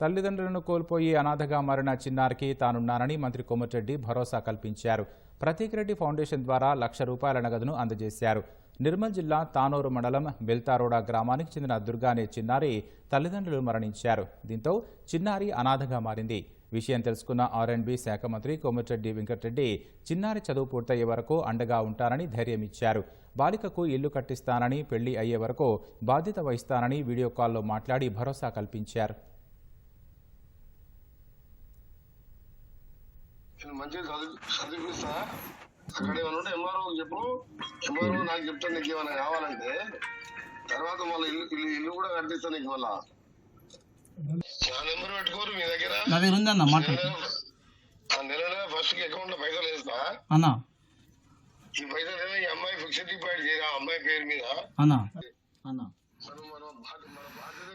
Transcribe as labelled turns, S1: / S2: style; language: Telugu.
S1: తల్లిదండ్రులను కోల్పోయి అనాథగా మారిన చిన్నారికి తానున్నానని మంత్రి కోమటిరెడ్డి భరోసా కల్పించారు. ప్రతీక్రెడ్డి ఫౌండేషన్ ద్వారా లక్ష రూపాయల నగదును అందజేశారు. నిర్మల్ జిల్లా తానూరు మండలం బెల్తారోడా గ్రామానికి చెందిన దుర్గా అనే చిన్నారి తల్లిదండ్రులు మరణించారు. దీంతో చిన్నారి అనాథగా మారింది. విషయం తెలుసుకున్న ఆర్ఎండ్బి శాఖ మంత్రి కోమటిరెడ్డి వెంకటరెడ్డి చిన్నారి చదువు పూర్తయ్యే వరకు అండగా ఉంటానని ధైర్యం ఇచ్చారు. బాలికకు ఇల్లు కట్టిస్తానని పెళ్ళి అయ్యే వరకు బాధ్యత వహిస్తానని వీడియో కాల్లో మాట్లాడి భరోసా కల్పించారు.
S2: నేను మంచిగా చదివి చదివిస్తా అక్కడ ఏమైనా ఉంటే ఎంఆర్ఓ చెప్పు. ఎంఆర్ఓ నాకు చెప్తాను నీకు ఏమైనా కావాలంటే తర్వాత మళ్ళీ ఇల్లు ఇల్లు ఇల్లు కూడా కట్టిస్తాను నీకు మళ్ళా. నా నెంబర్ పెట్టుకోరు మీ దగ్గర.
S3: నా దగ్గర ఉందన్న మాట్లాడు
S2: ఆ నెల నెల ఫస్ట్కి అకౌంట్లో పైసలు వేస్తా.
S3: అన్న.
S2: ఈ పైసలు ఈ అమ్మాయి ఫిక్స్డ్ డిపాజిట్ చేయరా? ఆ అమ్మాయి పేరు మీద.
S3: అన్న. అన్న
S2: మనం మనం బాగా